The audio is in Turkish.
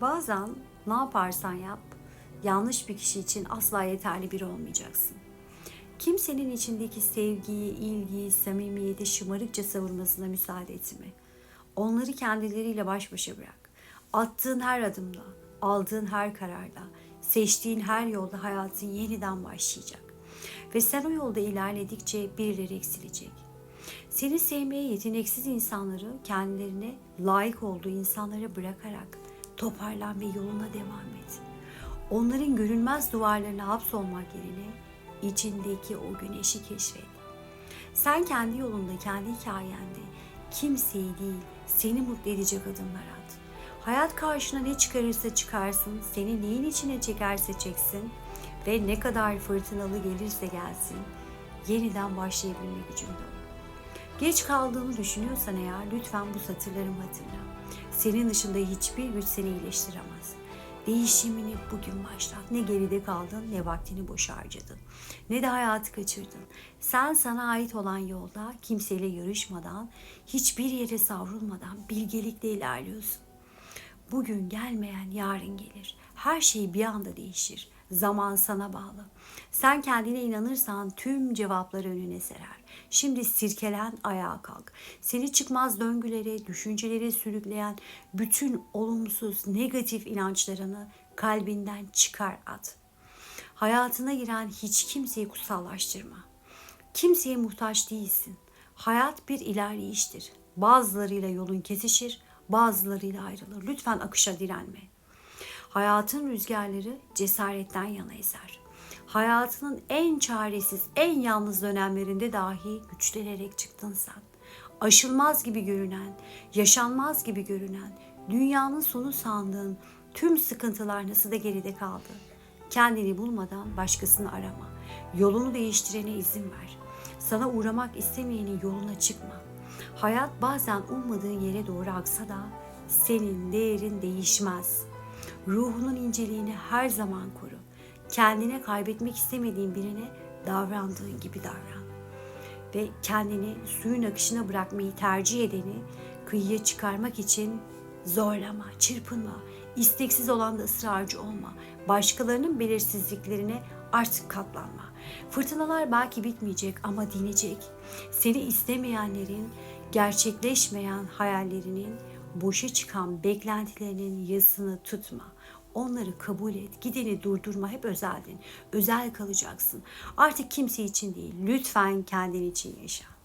Bazen ne yaparsan yap, yanlış bir kişi için asla yeterli biri olmayacaksın. Kimsenin içindeki sevgiyi, ilgiyi, samimiyeti şımarıkça savurmasına müsaade etme. Onları kendileriyle baş başa bırak. Attığın her adımda, aldığın her kararda, seçtiğin her yolda hayatın yeniden başlayacak. Ve sen o yolda ilerledikçe birileri eksilecek. Seni sevmeye yeteneksiz insanları kendilerine layık olduğu insanlara bırakarak toparlan ve yoluna devam et. Onların görünmez duvarlarına hapsolmak yerine içindeki o güneşi keşfet. Sen kendi yolunda, kendi hikayende kimseyi değil seni mutlu edecek adımlar at. Hayat karşına ne çıkarırsa çıkarsın, seni neyin içine çekerse çeksin ve ne kadar fırtınalı gelirse gelsin yeniden başlayabilme gücünde ol. Geç kaldığını düşünüyorsan eğer lütfen bu satırlarımı hatırla. Senin dışında hiçbir güç seni iyileştiremez. Değişimini bugün başlat. Ne geride kaldın ne vaktini boş harcadın. Ne de hayatı kaçırdın. Sen sana ait olan yolda kimseyle yarışmadan, hiçbir yere savrulmadan bilgelikle ilerliyorsun. Bugün gelmeyen yarın gelir. Her şey bir anda değişir. Zaman sana bağlı. Sen kendine inanırsan tüm cevapları önüne serer. Şimdi sirkelen ayağa kalk. Seni çıkmaz döngülere, düşüncelere sürükleyen bütün olumsuz, negatif inançlarını kalbinden çıkar at. Hayatına giren hiç kimseyi kutsallaştırma. Kimseye muhtaç değilsin. Hayat bir ilerleyiştir. Bazılarıyla yolun kesişir, bazılarıyla ayrılır. Lütfen akışa direnme. Hayatın rüzgarları cesaretten yana eser. Hayatının en çaresiz, en yalnız dönemlerinde dahi güçlenerek çıktın sen. Aşılmaz gibi görünen, yaşanmaz gibi görünen, dünyanın sonu sandığın tüm sıkıntılar nasıl da geride kaldı. Kendini bulmadan başkasını arama. Yolunu değiştirene izin ver. Sana uğramak istemeyenin yoluna çıkma. Hayat bazen ummadığın yere doğru aksa da senin değerin değişmez. Ruhunun inceliğini her zaman koru. Kendine kaybetmek istemediğin birine davrandığın gibi davran. Ve kendini suyun akışına bırakmayı tercih edeni kıyıya çıkarmak için zorlama, çırpınma, isteksiz olan da ısrarcı olma. Başkalarının belirsizliklerine artık katlanma. Fırtınalar belki bitmeyecek ama dinecek. Seni istemeyenlerin, gerçekleşmeyen hayallerinin, boşa çıkan beklentilerinin yasını tutma. Onları kabul et. Gideni durdurma. Hep özeldin. Özel kalacaksın. Artık kimse için değil. Lütfen kendin için yaşa.